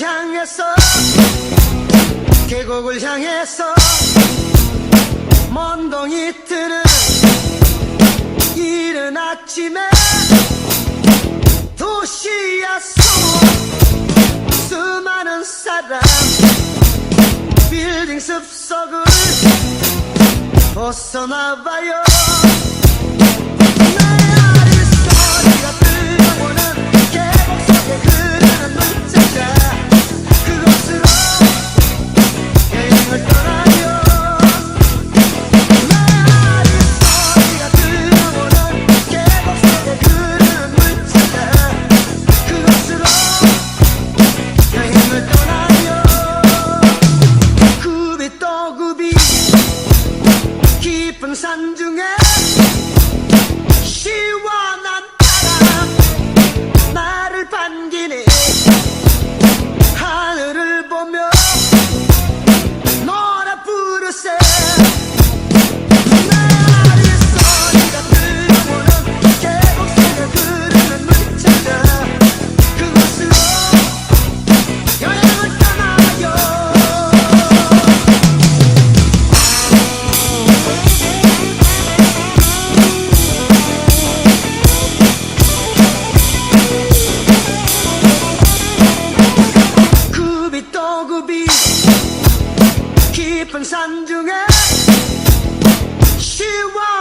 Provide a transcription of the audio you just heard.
향했어 계곡을 향했어 먼동이 뜨는 이른 아침에 도시였어 수많은 사람 빌딩 숲속을 벗어나봐요. Yeah. 계곡이 깊은 산 중에 쉬워.